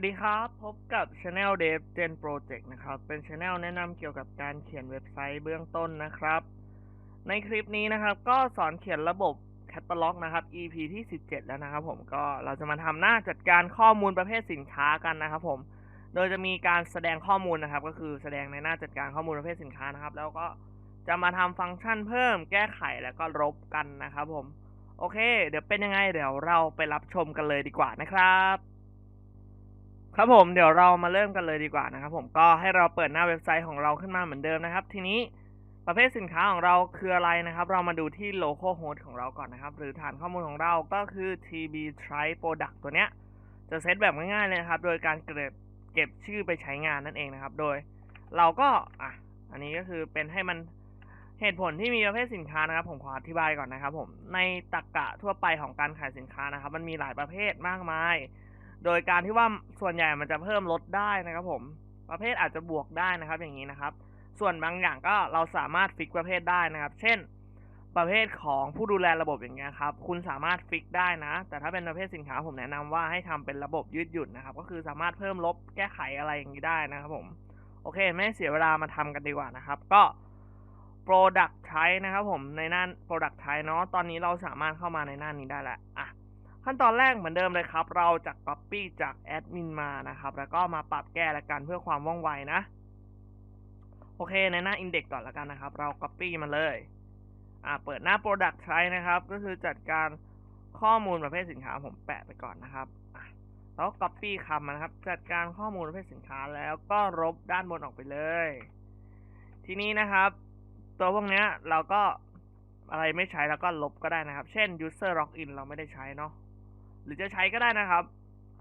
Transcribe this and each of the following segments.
วัสดีครับ พบกับ Channel Dev Gen Project นะครับ เป็น Channel แนะนำเกี่ยวกับการเขียนเว็บไซต์เบื้องต้นนะครับ ในคลิปนี้นะครับ ก็สอนเขียนระบบ Catalog นะครับ EP ที่ 17 แล้วนะครับผมก็เราจะมาทำหน้าจัดการข้อมูลประเภทสินค้ากันนะครับผม โดยจะมีการแสดงข้อมูลนะครับ ก็คือแสดงในหน้าจัดการข้อมูลประเภทสินค้านะครับ แล้วก็จะมาทำฟังก์ชันเพิ่มแก้ไขแล้วก็ลบกันนะครับผม โอเค เดี๋ยวเป็นยังไงเดี๋ยวเราไปรับชมกันเลยดีกว่านะครับ ครับผมเดี๋ยวเรามาเริ่มกันเลยดีกว่านะครับผมก็ให้เราเปิดหน้าเว็บไซต์ของเราขึ้นมาเหมือนเดิมนะครับ ทีนี้ประเภทสินค้าของเราคืออะไรนะครับ เรามาดูที่ local host ของเราก่อนนะครับ หรือฐานข้อมูลของเราก็คือ tb try product ตัวเนี้ย จะเซตแบบง่ายๆเลยนะครับ โดยการเก็บเก็บชื่อไปใช้งานนั่นเองนะครับ โดยเราก็อะอันนี้ก็คือเป็นให้มันเหตุผลที่มีประเภทสินค้านะครับ ผมขออธิบายก่อนนะครับ ผมในตรรกะทั่วไปของการขายสินค้านะครับ มันมีหลายประเภทมากมาย โดยการที่ว่าส่วนใหญ่มันจะเพิ่มลดได้นะครับผม ประเภทอาจจะบวกได้นะครับอย่างนี้นะครับ ส่วนบางอย่างก็เราสามารถฟิกประเภทได้นะครับ เช่น ประเภทของผู้ดูแลระบบอย่างเงี้ยครับ คุณสามารถฟิกได้นะ แต่ถ้าเป็นประเภทสินค้าผมแนะนำว่าให้ทำเป็นระบบยืดหยุ่นนะครับ ก็คือสามารถเพิ่มลบแก้ไขอะไรอย่างนี้ได้นะครับผม โอเค ไม่เสียเวลามาทำกันดีกว่านะครับ ก็ product type นะครับผมในหน้า product type เนาะ ตอนนี้เราสามารถเข้ามาในหน้านี้ได้แล้วอะ ขั้นตอนแรกเหมือนเดิมเลยครับ เราจะ copy จากแอดมินมานะครับ แล้วก็มาปรับแก้ละกันเพื่อความว่องไวนะ โอเคในหน้า index ก่อนละกันนะครับ เรา copy มาเลย อ่าเปิดหน้า product ใช้นะครับ ก็คือจัดการข้อมูลประเภทสินค้าผมแปะไปก่อนนะครับแล้ว copy คำมานะครับ จัดการข้อมูลประเภทสินค้าแล้วก็ลบด้านบนออกไปเลย ทีนี้นะครับ ตัวพวกนี้เราก็ อะไรไม่ใช้แล้วก็ลบก็ได้นะครับ เช่น user login เราไม่ได้ใช้เนาะหรือจะใช้ก็ได้นะครับ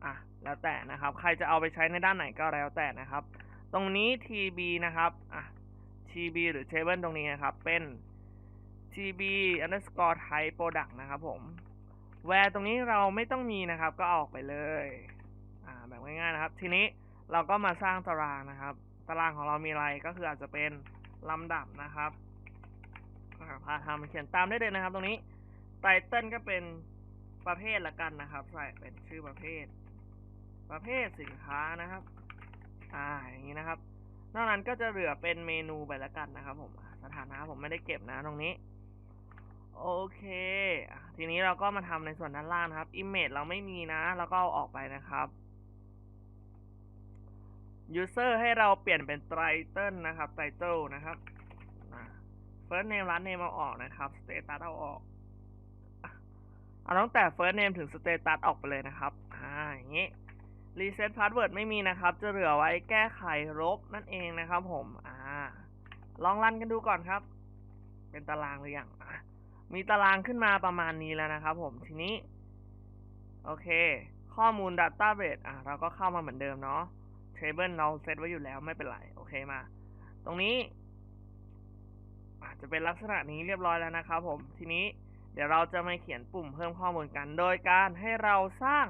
อะแล้วแต่นะครับ ใครจะเอาไปใช้ในด้านไหนก็แล้วแต่นะครับ ตรงนี้ tb นะครับอะ tb หรือ table ตรงนี้นะครับ เป็น tb underscore type product นะครับผม where ตรงนี้เราไม่ต้องมีนะครับ ก็อออกไปเลยอ่าแบบง่ายๆนะครับ ทีนี้เราก็มาสร้างตารางนะครับ ตารางของเรามีอะไรก็คืออาจจะเป็นลำดับนะครับ อ่าพาทำเขียนตามได้เลยนะครับ ตรงนี้ไตเติลก็เป็นประเภทละกันนะครับ ใส่เป็นชื่อประเภท ประเภทสินค้านะครับ อ่าอย่างนี้นะครับ นอกนั้นก็จะเหลือเป็นเมนูไปละกันนะครับ ผมสถานะผมไม่ได้เก็บนะตรงนี้ โอเคทีนี้เราก็มาทำในส่วนด้านล่างนะครับ Image เราไม่มีนะเราก็เอาออกไปนะครับ User ให้เราเปลี่ยนเป็น Title นะครับ Title นะครับ First name last name เอาออกนะครับ Status เอาออก เอาตั้งแต่ first name ถึง status ออกไปเลยนะครับ อ่า อย่างนี้ reset password ไม่มีนะครับ จะเหลือไว้แก้ไขลบนั่นเองนะครับผม อ่า ลองรันกันดูก่อนครับ เป็นตารางหรือยังมีตารางขึ้นมาประมาณนี้แล้วนะครับผม ทีนี้ โอเค ข้อมูล database อะ เราก็เข้ามาเหมือนเดิมเนาะ table เราเซตไว้อยู่แล้วไม่เป็นไร โอเคมา ตรงนี้ จะเป็นลักษณะนี้เรียบร้อยแล้วนะครับผม ทีนี้เดี๋ยวเราจะมาเขียนปุ่มเพิ่มข้อมูลกัน โดยการให้เราสร้าง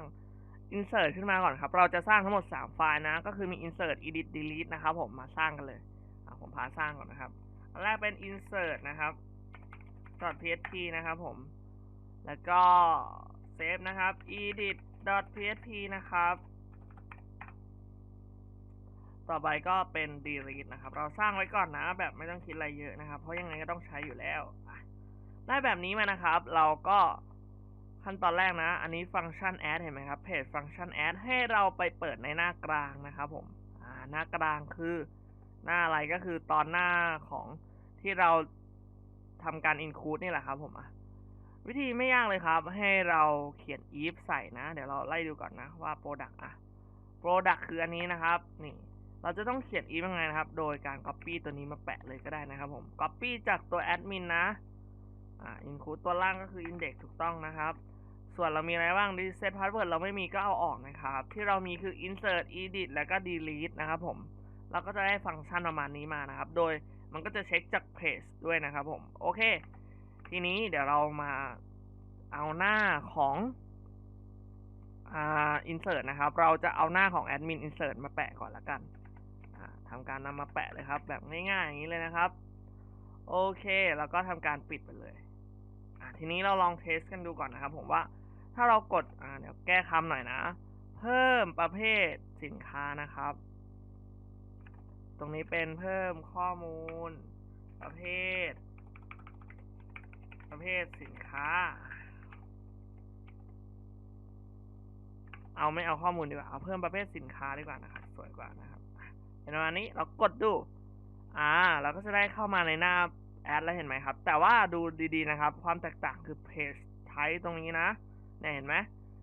insert ขึ้นมาก่อนครับ เราจะสร้างทั้งหมด 3 ไฟล์นะ ก็คือมี insert edit delete นะครับผม มาสร้างกันเลยผมพาสร้างก่อนนะครับ อันแรกเป็น insert นะครับ .php นะครับผม แล้วก็ save นะครับ edit .php นะครับ ต่อไปก็เป็น delete นะครับ เราสร้างไว้ก่อนนะ แบบไม่ต้องคิดอะไรเยอะนะครับ เพราะยังไงก็ต้องใช้อยู่แล้วได้แบบนี้มานะครับ เราก็ขั้นตอนแรกนะ อันนี้ฟังก์ชัน add เห็นไหมครับ เพจฟังก์ชัน add ให้เราไปเปิดในหน้ากลางนะครับผมอ่าหน้ากลางคือหน้าอะไรก็คือตอนหน้าของที่เราทำการ include นี่แหละครับผมอะวิธีไม่ยากเลยครับ ให้เราเขียน if ใส่นะ เดี๋ยวเราไล่ดูก่อนนะว่า product อะ product คืออันนี้นะครับ นี่ เราจะต้องเขียน if ยังไงนะครับ โดยการ copy ตัวนี้มาแปะเลยก็ได้นะครับผม copy จากตัว admin นะ อ่า include ตัวล่างก็คือ index ถูกต้องนะครับ ส่วนเรามีอะไรบ้าง reset password เราไม่มีก็เอาออกนะครับ ที่เรามีคือ insert edit แล้วก็ delete นะครับผม เราก็จะได้ฟังก์ชันประมาณนี้มานะครับ โดยมันก็จะเช็คจากเพจด้วยนะครับผม โอเค ทีนี้เดี๋ยวเรามาเอาหน้าของอ่า insert นะครับ เราจะเอาหน้าของ admin insert มาแปะก่อนละกัน ทำการนำมาแปะเลยครับ แบบง่ายๆอย่างนี้เลยนะครับ โอเค แล้วก็ทำการปิดไปเลยทีนี้เราลองเทสกันดูก่อนนะครับ ผมว่าถ้าเรากดอ่าเดี๋ยวแก้คำหน่อยนะ เพิ่มประเภทสินค้านะครับ ตรงนี้เป็นเพิ่มข้อมูล ประเภท ประเภทสินค้า เอาไม่เอาข้อมูลดีกว่าเอาเพิ่มประเภทสินค้าดีกว่านะครับสวยกว่านะครับ ห็นประมาณนี้เรากดดู อ่า เราก็จะได้เข้ามาในหน้าแอดแล้วเห็นไหมครับ แต่ว่าดูดีๆนะครับ ความแตกต่างคือเพจไทตรงนี้นะเนี่ยเห็นไหม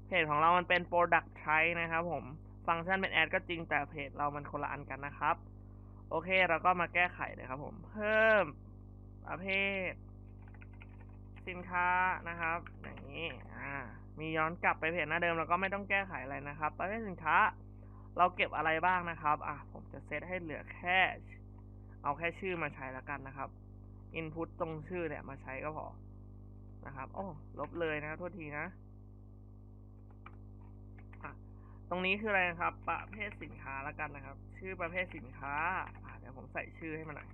เพจของเรามันเป็น Product ไทนะครับผมฟังก์ชันเป็นแอดก็จริงแต่เพจเรามันคนละอันกันนะครับ โอเคเราก็มาแก้ไขเลยครับผม เพิ่มประเภท สินค้านะครับ อย่างนี้อ่ามีย้อนกลับไปเพจหน้าเดิมเราก็ไม่ต้องแก้ไขอะไรนะครับ ประเภทสินค้า เราเก็บอะไรบ้างนะครับอะผมจะเซตให้เหลือแค่ เอาแค่ชื่อมาใช้แล้วกันนะครับ input ตรงชื่อเนี่ยมาใช้ก็พอนะครับโอ้ลบเลยนะครับโทษทีนะตรงนี้คืออะไรนะครับ ประเภทสินค้าแล้วกันนะครับ ชื่อประเภทสินค้าอะเดี๋ยวผมใส่ชื่อให้มันหน่อย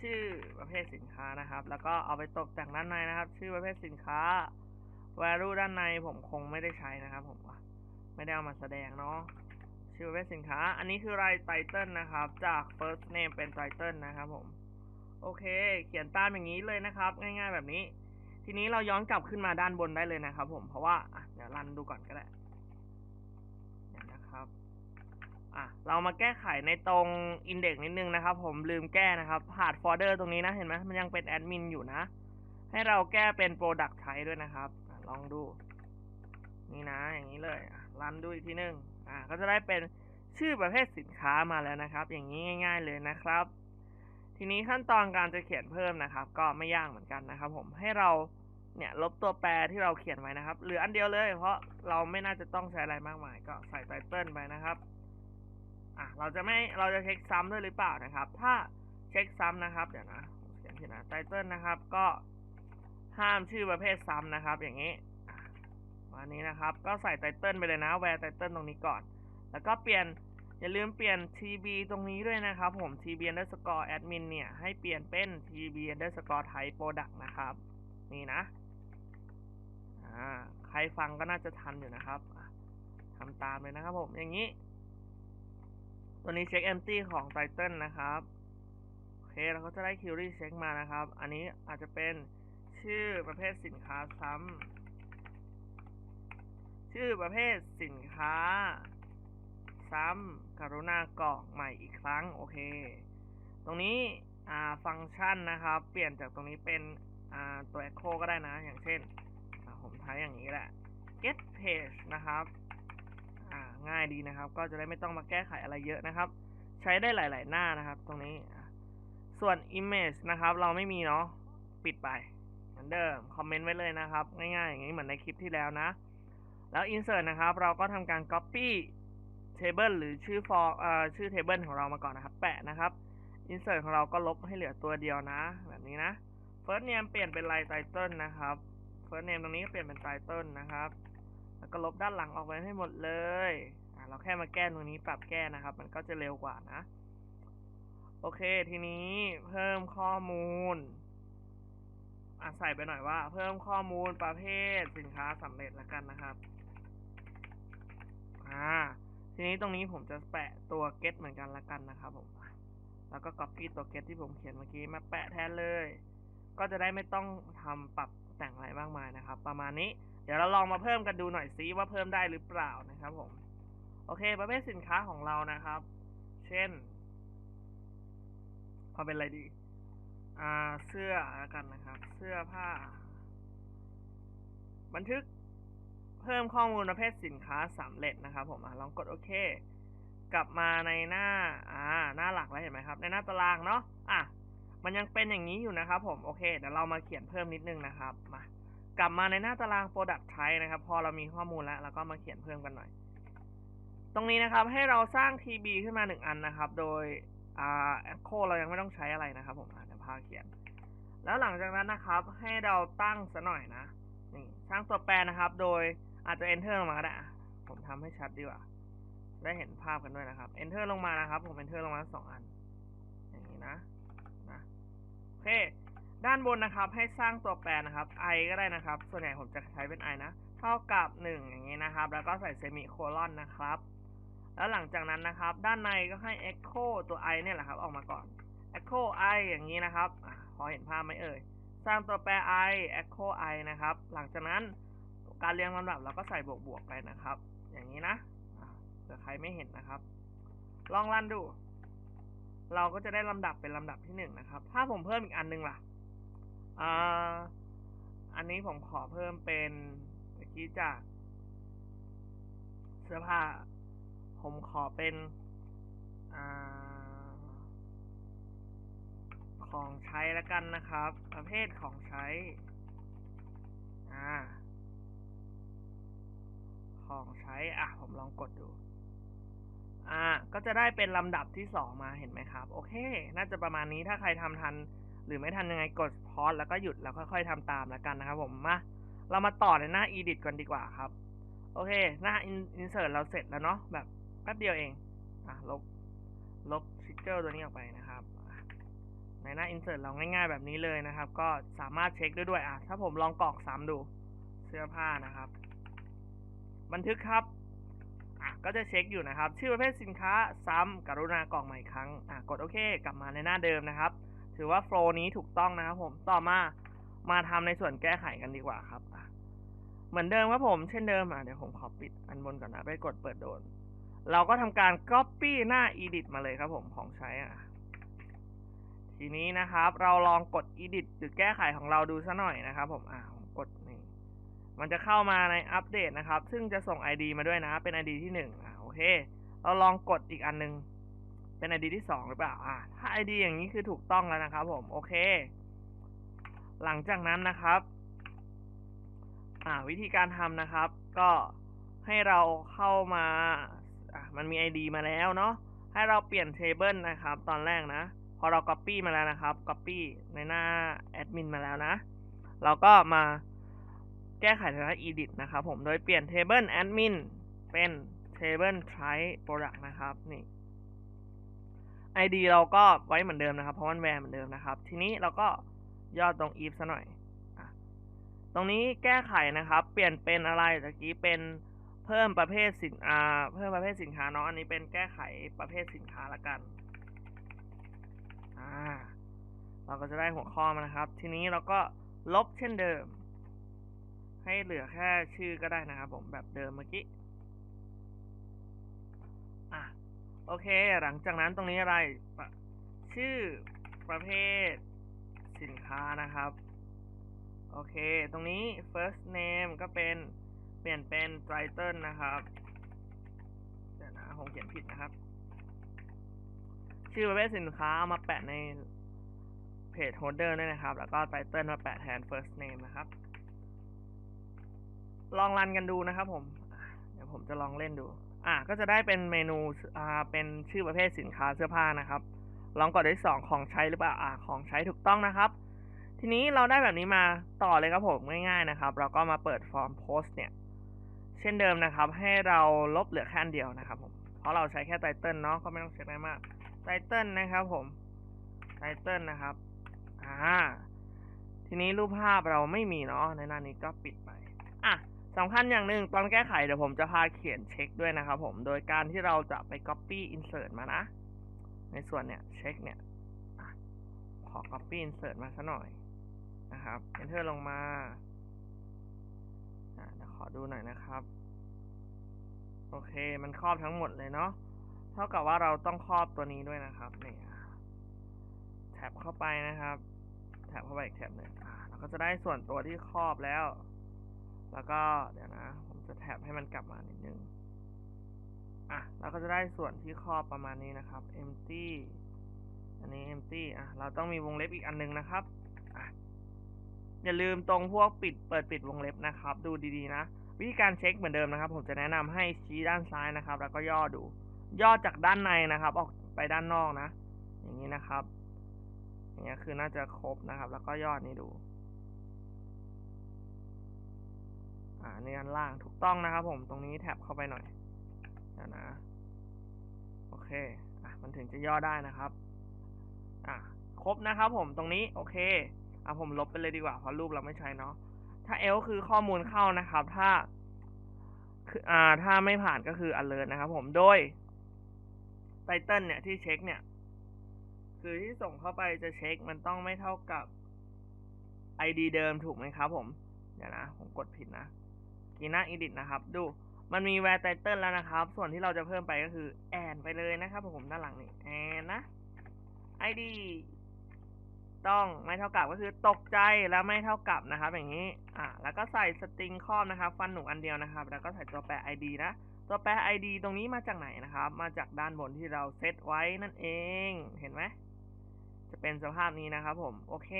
ชื่อประเภทสินค้านะครับ แล้วก็เอาไปตกแต่งด้านในนะครับ ชื่อประเภทสินค้า value ด้านในผมคงไม่ได้ใช้นะครับ ผมไม่ได้เอามาแสดงเนาะ ชื่อประเภทสินค้า อันนี้คือรายไตเติลนะครับ จาก first name เป็นไตเติลนะครับผม โอเค เขียนตามอย่างนี้เลยนะครับ ง่ายๆแบบนี้ ทีนี้เราย้อนกลับขึ้นมาด้านบนได้เลยนะครับ ผม เพราะว่าเดี๋ยวรันดูก่อนก็ได้เดี๋ยนะครับ อะ เรามาแก้ไขในตรงอินเด็กนิดนึงนะครับ ผม ลืมแก้นะครับผ่านโฟลเดอร์ตรงนี้นะ เห็นไหมมันยังเป็นแอดมินอยู่นะ ให้เราแก้เป็น Product ใช้ด้วยนะครับอลองดู นี่นะ อย่างนี้เลยรันดูอีกทีนึง อะก็จะได้เป็นชื่อประเภทสินค้ามาแล้วนะครับ อย่างนี้ง่าย ๆเลยนะครับ ทีนี้ขั้นตอนการจะเขียนเพิ่มนะครับ ก็ไม่ยากเหมือนกันนะครับ ผมให้เราเนี่ยลบตัวแปรที่เราเขียนไว้นะครับเหลืออันเดียวเลย เพราะเราไม่น่าจะต้องใช้อะไรมากมาย ก็ใส่ไตเติลไปนะครับอะเราจะไม่เราจะเช็คซ้ำด้วยหรือเปล่านะครับ ถ้าเช็คซ้ำนะครับเดี๋ยวนะเขียนผิดนะไตเติลนะครับ ก็ห้ามชื่อประเภทซ้ำนะครับ อย่างนี้ อันนี้นะครับ ก็ใส่ไตเติลไปเลยนะแวร์ไตเติลตรงนี้ก่อน แล้วก็เปลี่ยนอย่าลืมเปลี่ยน tb ตรงนี้ด้วยนะครับผม tb underscore admin เนี่ย ให้เปลี่ยนเป็น tb underscore type product นะครับ นี่นะอ่าใครฟังก็น่าจะทันอยู่นะครับทำตามเลยนะครับผม อย่างนี้ ตัวนี้เช็ค empty ของ title นะครับโอเคเราก็จะได้ query check มานะครับ อันนี้อาจจะเป็นชื่อประเภทสินค้าซ้ำ ชื่อประเภทสินค้า ซ้ำกรุณากรอกใหม่อีกครั้ง โอเค ตรงนี้ฟังก์ชันนะครับ เปลี่ยนจากตรงนี้เป็นตัว echo ก็ได้นะ อย่างเช่น ผมใช้อย่างนี้แหละ get page นะครับง่ายดีนะครับ ก็จะได้ไม่ต้องมาแก้ไขอะไรเยอะนะครับ ใช้ได้หลาย ๆ หน้านะครับ ตรงนี้ ส่วน image นะครับ เราไม่มีเนาะ ปิดไป เหมือนเดิม คอมเมนต์ไว้เลยนะครับ ง่าย ๆ อย่างนี้เหมือนในคลิปที่แล้วนะ แล้ว insert นะครับ เราก็ทำการ copy table หรือชื่อ for เอ่อชื่อ table ของเรามาก่อนนะครับ แปะนะครับ insert ของเราก็ลบให้เหลือตัวเดียวนะ แบบนี้นะ first name เปลี่ยนเป็น line title นะครับ first name ตรงนี้ก็เปลี่ยนเป็น title นะครับ แล้วก็ลบด้านหลังออกไปให้หมดเลยอะเราแค่มาแก้ตรงนี้ปรับแก้นะครับ มันก็จะเร็วกว่านะ โอเค ทีนี้เพิ่มข้อมูลอะใส่ไปหน่อยว่า เพิ่มข้อมูลประเภทสินค้าสำเร็จแล้วกันนะครับ อ่า ทีนี้ตรงนี้ผมจะแปะตัว get เหมือนกันละกันนะครับผม แล้วก็ copy ตัว get ที่ผมเขียนเมื่อกี้มาแปะแทนเลย ก็จะได้ไม่ต้องทำปรับแต่งอะไรมากมายนะครับ ประมาณนี้ เดี๋ยวเราลองมาเพิ่มกันดูหน่อยซิว่าเพิ่มได้หรือเปล่านะครับผม โอเค ประเภทสินค้าของเรานะครับ เช่นเอาเป็นอะไรดี อ่า เสื้อล้วกันนะครับ เสื้อผ้า บันทึก เพิ่มข้อมูลประเภทสินค้าสำเร็จนะครับผมอลองกดโอเค กลับมาในหน้าอ่าหน้าหลักแล้วเห็นไหมครับ ในหน้าตารางเนาะอะมันยังเป็นอย่างนี้อยู่นะครับผมโอเคเดี๋ยวเรามาเขียนเพิ่มนิดนึงนะครับมากลับมาในหน้าตาราง Product Type นะครับ พอเรามีข้อมูลแล้วเราก็มาเขียนเพิ่มกันหน่อย ตรงนี้นะครับให้เราสร้าง TB ขึ้นมาหนึ่งอันนะครับ โดยอ่า Echo เรายังไม่ต้องใช้อะไรนะครับ ผมอะเดี๋ยวพาเขียน แล้วหลังจากนั้นนะครับ ให้เราตั้งซะหน่อยนะนี่สร้างตัวแปรนะครับ โดย อาจจะ Enter ลงมาก็ได้ผมทำให้ชัดดีกว่า ได้เห็นภาพกันด้วยนะครับ Enter ลงมานะครับ ผม Enter ลงมาสองอัน อย่างนี้นะนะโอเค ด้านบนนะครับ ให้สร้างตัวแปรนะครับ i ก็ได้นะครับ ส่วนใหญ่ผมจะใช้เป็น i นะ เท่ากับ 1 อย่างนี้นะครับ แล้วก็ใส่เซมิโคลอนนะครับ แล้วหลังจากนั้นนะครับ ด้านในก็ให้ echo ตัว i เนี่ยแหละครับ ออกมาก่อน echo i อย่างนี้นะครับอพอเห็นภาพไหมเอ่ย สร้างตัวแปร i echo i นะครับ หลังจากนั้น การเรียงลำดับเราก็ใส่บวกบวกไปนะครับ อย่างนี้นะเผื่อใครไม่เห็นนะครับ ลองรันดู เราก็จะได้ลำดับเป็นลำดับที่หนึ่งนะครับ ถ้าผมเพิ่มอีกอันหนึงล่ะอ่าอันนี้ผมขอเพิ่มเป็นเมื่อกี้จากเสื้อผ้า ผมขอเป็นอ่าของใช้แล้วกันนะครับ ประเภทของใช้ อ่า ของใช้ อะ ผมลองกดดู อ่า ก็จะได้เป็นลำดับที่สองมาเห็นไหมครับ โอเค น่าจะประมาณนี้ถ้าใครทำทัน หรือไม่ทันยังไงกดพอสแล้วก็หยุดแล้วค่อยๆทำตามแล้วกันนะครับ ผมมาเรามาต่อในหน้า edit กันดีกว่าครับ โอเค หน้า insert เราเสร็จแล้วเนาะแบบแป๊บเดียวเอง อะ ลบ ลบทริกเกอร์ตัวนี้ออกไปนะครับ ในหน้า insert เราง่าย ๆ แบบนี้เลยนะครับ ก็สามารถเช็คได้ด้วย อะ ถ้าผมลองกรอกซ้ำดู เสื้อผ้านะครับ บันทึกครับก็จะเช็คอยู่นะครับ ชื่อประเภทสินค้าซ้ำกรุณากรอกใหม่ครั้งกดโอเค กลับมาในหน้าเดิมนะครับ ถือว่าโฟล์นี้ถูกต้องนะครับผมต่อมามาทำในส่วนแก้ไขกันดีกว่าครับเหมือนเดิมครับผมเช่นเดิมอะเดี๋ยวผมขอปิดอันบนก่อนนะไปกดเปิดโดน เราก็ทำการ copy หน้า edit มาเลยครับผมของใช้อะทีนี้นะครับ เราลองกด edit หรือแก้ไขของเราดูซะหน่อยนะครับผมอ่า มันจะเข้ามาในอัปเดตนะครับ ซึ่งจะส่ง ID มาด้วยนะ เป็น ID ที่หนึ่งอ่าโอเค เราลองกดอีกอันนึง เป็น ID ที่สองหรือเปล่าอ่าถ้า ID อย่างนี้คือถูกต้องแล้วนะครับผม โอเค หลังจากนั้นนะครับ อ่าวิธีการทำนะครับ ก็ให้เราเข้ามาอะมันมี ID มาแล้วเนาะ ให้เราเปลี่ยน table นะครับ ตอนแรกนะ พอเรา copy มาแล้วนะครับ copy ในหน้า admin มาแล้วนะ เราก็มา แก้ไขในหน้า edit นะครับผมโดยเปลี่ยน table admin เป็น table try product นะครับนี่ ID เราก็ไว้เหมือนเดิมนะครับ เพราะมันแวร์เหมือนเดิมนะครับ ทีนี้เราก็ย่อตรง if ซะหน่อยอตรงนี้แก้ไขนะครับ เปลี่ยนเป็นอะไรตะกี้เป็นเพิ่มประเภทสินอ่าเพิ่มประเภทสินค้าเนาะอันนี้เป็นแก้ไขประเภทสินค้าละกันอ่าเราก็จะได้หัวข้อมานะครับ ทีนี้เราก็ลบเช่นเดิม ให้เหลือแค่ชื่อก็ได้นะครับผมแบบเดิมเมื่อกี้อะโอเค หลังจากนั้นตรงนี้อะไระชื่อประเภทสินค้านะครับ โอเค ตรงนี้ first name ก็เป็นเปลี่ยนเป็น title นะครับ เดี๋ยวนะผมเขียนผิดนะครับ ชื่อประเภทสินค้าเอามาแปะในเพจ holder ด้วยนะครับ แล้วก็ title มาแปะแทน first name นะครับ ลองรันกันดูนะครับผม เดี๋ยวผมจะลองเล่นดู อะก็จะได้เป็นเมนูอ่าเป็นชื่อประเภทสินค้าเสื้อผ้านะครับ ลองกดที่สองของใช้หรือเปล่าอ่าของใช้ถูกต้องนะครับ ทีนี้เราได้แบบนี้มาต่อเลยครับผมง่ายๆนะครับ เราก็มาเปิดฟอร์มโพสต์เนี่ย เช่นเดิมนะครับ ให้เราลบเหลือแค่อันเดียวนะครับผมเพราะเราใช้แค่ไตเติลเนาะก็ไม่ต้องเช็คอะไรมากไตเติลนะครับผมไตเติลนะครับอ่าทีนี้รูปภาพเราไม่มีเนาะในหน้านี้ก็ปิดไปอะ สำคัญอย่างหนึ่งตอนแก้ไขเดี๋ยวผมจะพาเขียนเช็คด้วยนะครับผม โดยการที่เราจะไป copy insert มานะ ในส่วนเนี่ยเช็คเนี่ยอะขอ copy insert มาซะหน่อยนะครับ enter ลงมาอะเดี๋ยวขอดูหน่อยนะครับ โอเคมันครอบทั้งหมดเลยเนาะเท่ากับว่าเราต้องครอบตัวนี้ด้วยนะครับเนี่อะแท็บเข้าไปนะครับ แท็บเข้าไปอีกแท็บหนึ่งเราก็จะได้ส่วนตัวที่ครอบแล้ว แล้วก็เดี๋ยวนะ ผมจะแท็บให้มันกลับมานิดนึง อะเราก็จะได้ส่วนที่ครอบประมาณนี้นะครับ empty อันนี้ empty อะ เราต้องมีวงเล็บอีกอันนึงนะครับ อะ อย่าลืมตรงพวกปิดเปิดปิดวงเล็บนะครับ ดูดีๆนะ วิธีการเช็คเหมือนเดิมนะครับ ผมจะแนะนำให้ชี้ด้านซ้ายนะครับ แล้วก็ย่อดู ย่อจากด้านในนะครับ ออกไปด้านนอกนะ อย่างนี้นะครับ อย่างเงี้ยคือน่าจะครบนะครับ แล้วก็ย่อนี้ดู อ่าในอันล่างถูกต้องนะครับผมตรงนี้แท็บเข้าไปหน่อยเดี๋ยวนะโอเคอะมันถึงจะย่อได้นะครับอะครบนะครับผมตรงนี้โอเคอะผมลบไปเลยดีกว่าเพราะรูปเราไม่ใช้เนาะถ้าเอลคือข้อมูลเข้านะครับ ถ้าคืออ่าถ้าไม่ผ่านก็คือ alert นะครับผมโดยไตเติลเนี่ยที่เช็คเนี่ย คือที่ส่งเข้าไปจะเช็คมันต้องไม่เท่ากับ ID เดิมถูกไหมครับผม เดี๋ยวนะ ผมกดผิดนะ กีน้า edit นะครับ ดูมันมี where title แล้วนะครับ ส่วนที่เราจะเพิ่มไปก็คือ and ไปเลยนะครับผมด้านหลังนี่ and นะ ID ต้องไม่เท่ากับก็คือตกใจแล้วไม่เท่ากับนะครับ อย่างนี้อ่าแล้วก็ใส่สตริงครอบนะครับ ฟันหนูอันเดียวนะครับ แล้วก็ใส่ตัวแปร ID นะตัวแปร ID ตรงนี้มาจากไหนนะครับ มาจากด้านบนที่เราเซตไว้นั่นเองเห็นไหมจะเป็นสภาพนี้นะครับผมโอเค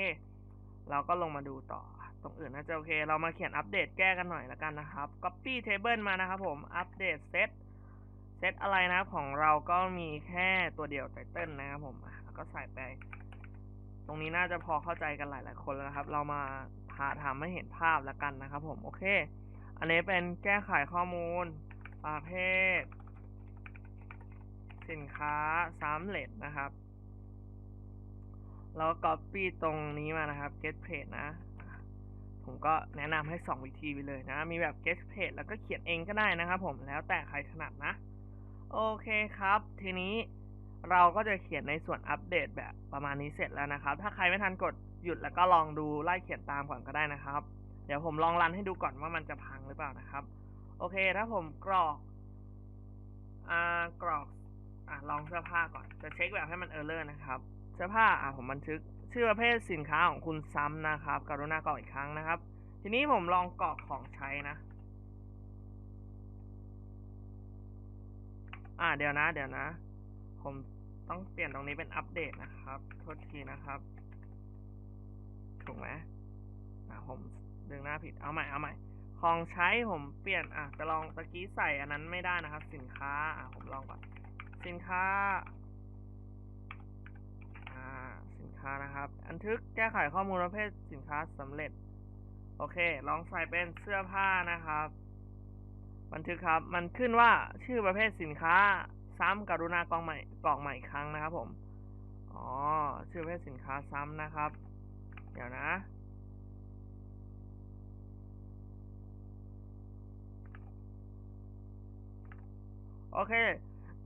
เราก็ลงมาดูต่อ ตรงอื่นน่าจะโอเค เรามาเขียนอัปเดตแก้กันหน่อยละกันนะครับ copy table มานะครับผม อัปเดตเซตเซตอะไรนะครับของเราก็มีแค่ตัวเดียวไตเติลนะครับผมแล้วก็ใส่ไป ตรงนี้น่าจะพอเข้าใจกันหลาย ๆ คนแล้วนะครับ เรามาพาทำให้เห็นภาพล้วกันนะครับผม โอเค อันนี้เป็นแก้ไขข้อมูล ประเภท สินค้าซ้ำเลดนะครับแล้วก็ copy ตรงนี้มานะครับ get page นะ ผมก็แนะนำให้ 2 วิธีไปเลยนะ มีแบบ guest page แล้วก็เขียนเองก็ได้นะครับผมแล้วแต่ใครถนัดนะ โอเคครับ ทีนี้เราก็จะเขียนในส่วนอัปเดตแบบประมาณนี้เสร็จแล้วนะครับ ถ้าใครไม่ทันกดหยุดแล้วก็ลองดูไล่เขียนตามก่อนก็ได้นะครับ เดี๋ยวผมลองรันให้ดูก่อนว่ามันจะพังหรือเปล่านะครับ โอเคถ้าผมกรอกอ่ากรอกอะลองเสื้อผ้าก่อน จะเช็คแบบให้มันเออร์เลอร์นะครับ เสื้อผ้าอะผมบันทึก ชื่อประเภทสินค้าของคุณซ้ำนะครับ กรุณากรอกอีกครั้งนะครับ ทีนี้ผมลองกรอกของใช้นะ อ่าเดี๋ยวนะ เดี๋ยวนะ ผมต้องเปลี่ยนตรงนี้เป็นอัปเดตนะครับ โทษทีนะครับ ถูกไหมอ่าผมดึงหน้าผิด เอาใหม่ เอาใหม่ ของใช้ผมเปลี่ยน อะจะลองตะกี้ใส่อันนั้นไม่ได้นะครับ สินค้า อะผมลองก่อน สินค้า สิน ค้านะครับบันทึกแก้ไขข้อมูลประเภทสินค้าสำเร็จ โอเค ลองใส่เป็นเสื้อผ้านะครับ บันทึกครับ มันขึ้นว่าชื่อประเภทสินค้าซ้ำกรุณากรองใหม่กรอกใหม่ครั้งนะครับผม อ๋อ ชื่อประเภทสินค้าซ้ำนะครับ เดี๋ยวนะโอเค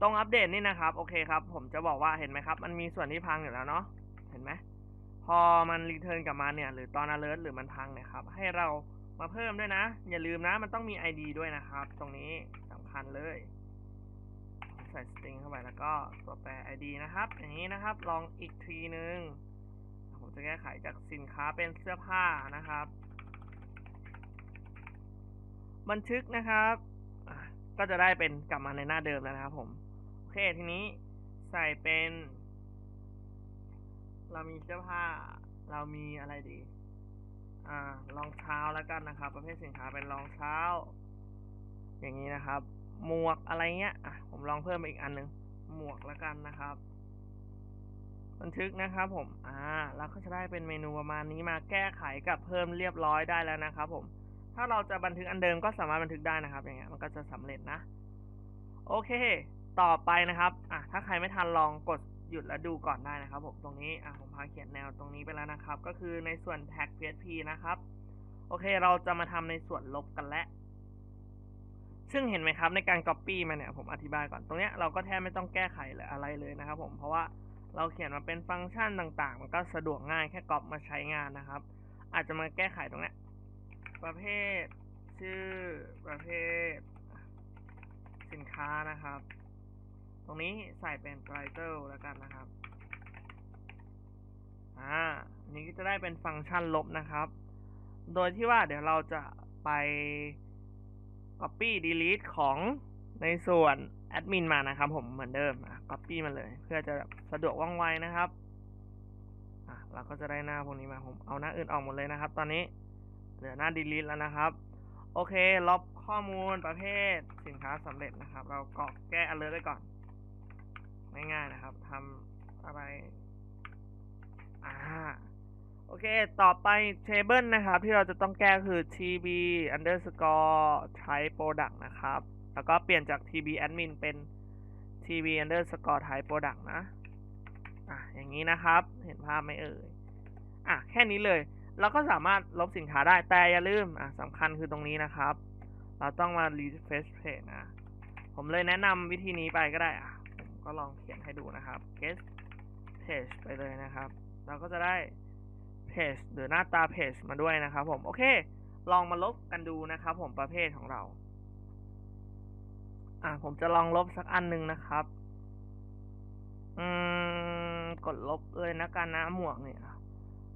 ตรงอัปเดตนี่นะครับ โอเคครับ ผมจะบอกว่าเห็นไหมครับ มันมีส่วนที่พังอยู่แล้วเนาะ ห็นไหมพอมันรีเทิร์นกลับมาเนี่ยหรือตอน alert หรือมันพังเนี่ยครับ ให้เรามาเพิ่มด้วยนะ อย่าลืมนะ มันต้องมี ID ด้วยนะครับ ตรงนี้สำคัญเลย ใส่สตริงเข้าไปแล้วก็ตัวแปร ID นะครับ อย่างนี้นะครับ ลองอีกทีนึงผมจะแก้ไขจากสินค้าเป็นเสื้อผ้านะครับ บันทึกนะครับ ก็จะได้เป็นกลับมาในหน้าเดิมแล้วนะครับผม โอเคทีนี้ใส่เป็น เรามีเสื้อผ้า เรามีอะไรดี อ่ารองเท้าแล้วกันนะครับ ประเภทสินค้าเป็นรองเท้า อย่างนี้นะครับ หมวกอะไรเงี้ย อะ ผมลองเพิ่มไปอีกอันหนึ่งหมวกแล้วกันนะครับ บันทึกนะครับ ผม อ่า แล้วก็จะได้เป็นเมนูประมาณนี้มาแก้ไขกับเพิ่มเรียบร้อยได้แล้วนะครับ ผม ถ้าเราจะบันทึกอันเดิมก็สามารถบันทึกได้นะครับ อย่างเงี้ย มันก็จะสำเร็จนะ โอเค ต่อไปนะครับ อะ ถ้าใครไม่ทันลองกด หยุดแล้วดูก่อนได้นะครับผมตรงนี้อะผมพาเขียนแนวตรงนี้ไปแล้วนะครับ ก็คือในส่วน tag php นะครับ โอเคเราจะมาทำในส่วนลบกันแล้วซึ่งเห็นไหมครับในการ copy มาเนี่ยผมอธิบายก่อนตรงเนี้ยเราก็แทบไม่ต้องแก้ไขเลยอะไรเลยนะครับผมเพราะว่าเราเขียนมาเป็นฟังก์ชันต่างๆ มันก็สะดวกง่ายแค่ก๊อปมาใช้งานนะครับ อาจจะมาแก้ไขตรงนี้ประเภทชื่อประเภทสินค้านะครับ ตรงนี้ใส่เป็น title แล้วกันนะครับ อ่าอันนี้ก็จะได้เป็นฟังก์ชันลบนะครับ โดยที่ว่าเดี๋ยวเราจะไป copy delete ของในส่วนแอดมินมานะครับผมเหมือนเดิมอะ copy มาเลย เพื่อจะสะดวกว่องไวนะครับอะเราก็จะได้หน้าพวกนี้มาผมเอาหน้าอื่นออกหมดเลยนะครับ ตอนนี้เหลือหน้า delete แล้วนะครับโอเค ลบข้อมูลประเภทสินค้าสำเร็จนะครับ เรากรอกแก้ alert ไว้ก่อน ง่ายๆนะครับทำอะไรอ่าโอเค ต่อไป table นะครับ ที่เราจะต้องแก้คือ tb underscore type product นะครับ แล้วก็เปลี่ยนจาก tb admin เป็น tb underscore type product นะอะอย่างนี้นะครับ เห็นภาพไหมเอ่ยอะแค่นี้เลย เราก็สามารถลบสินค้าได้ แต่อย่าลืมอะสำคัญคือตรงนี้นะครับ เราต้องมา refresh page นะ ผมเลยแนะนำวิธีนี้ไปก็ได้อะ ก็ลองเขียนให้ดูนะครับ get page ไปเลยนะครับ เราก็จะได้ page หรือหน้าตา page มาด้วยนะครับผม โอเค ลองมาลบกันดูนะครับผมประเภทของเรา อะผมจะลองลบสักอันหนึ่งนะครับ อืม กดลบเลยนะการนะหมวกเนี่ย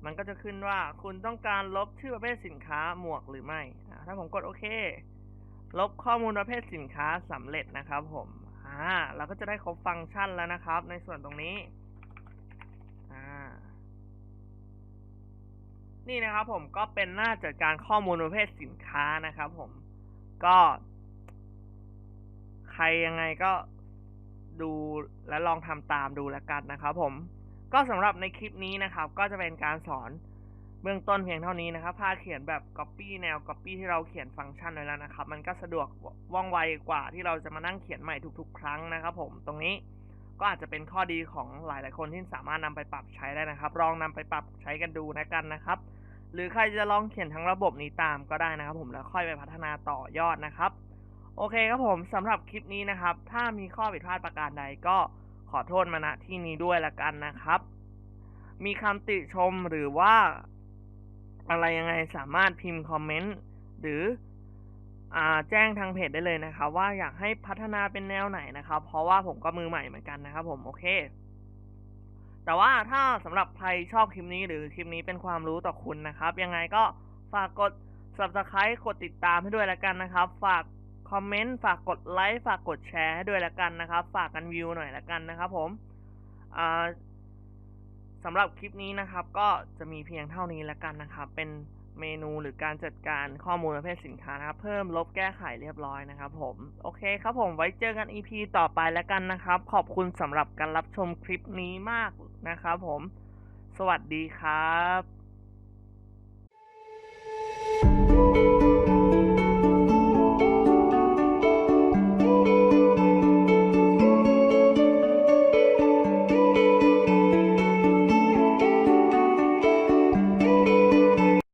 มันก็จะขึ้นว่าคุณต้องการลบชื่อประเภทสินค้าหมวกหรือไม่ ถ้าผมกดโอเค ลบข้อมูลประเภทสินค้าสำเร็จนะครับผม อ่า เราก็จะได้ครบฟังก์ชันแล้วนะครับ ในส่วนตรงนี้ อ่า นี่นะครับผมก็เป็นหน้าจัดการข้อมูลประเภทสินค้านะครับผม ก็ ใครยังไงก็ดูและลองทำตามดูแล้วกันนะครับผม ก็สำหรับในคลิปนี้นะครับ ก็จะเป็นการสอน เบื้องต้นเพียงเท่านี้นะครับพาเขียนแบบ Copy แนว Copy ที่เราเขียนฟังก์ชันไว้แล้วนะครับ มันก็สะดวกว่องไวกว่าที่เราจะมานั่งเขียนใหม่ทุกๆ ครั้งนะครับผมตรงนี้ก็อาจจะเป็นข้อดีของหลายๆคนที่สามารถนำไปปรับใช้ได้นะครับ ลองนำไปปรับใช้กันดูนะกันนะครับ หรือใครจะลองเขียนทั้งระบบนี้ตามก็ได้นะครับ ผมแล้วค่อยไปพัฒนาต่อยอดนะครับ โอเคครับผมสำหรับคลิปนี้นะครับ ถ้ามีข้อผิดพลาดประการใดก็ขอโทษมาณที่นี้ด้วยละกันนะครับ มีคำติชมหรือว่า อะไรยังไงสามารถพิมพ์คอมเมนต์หรือแจ้งทางเพจได้เลยนะครับ ว่าอยากให้พัฒนาเป็นแนวไหนนะครับ เพราะว่าผมก็มือใหม่เหมือนกันนะครับ ผมโอเค แต่ว่าถ้าสำหรับใครชอบคลิปนี้หรือคลิปนี้เป็นความรู้ต่อคุณนะครับ ยังไงก็ฝากกด subscribe กดติดตามให้ด้วยละกันนะครับ ฝากคอมเมนต์ฝากกดไลค์ฝากกดแชร์ให้ด้วยละกันนะครับ ฝากกันวิวหน่อยละกันนะครับ ผมอ่า สำหรับคลิปนี้นะครับก็จะมีเพียงเท่านี้และกันนะครับ เป็นเมนูหรือการจัดการข้อมูลประเภทสินค้านะครับ เพิ่มลบแก้ไขเรียบร้อยนะครับผมโอเคครับผมไว้เจอกัน EP ต่อไปแล้วกันนะครับ ขอบคุณสำหรับการรับชมคลิปนี้มากนะครับผม สวัสดีครับ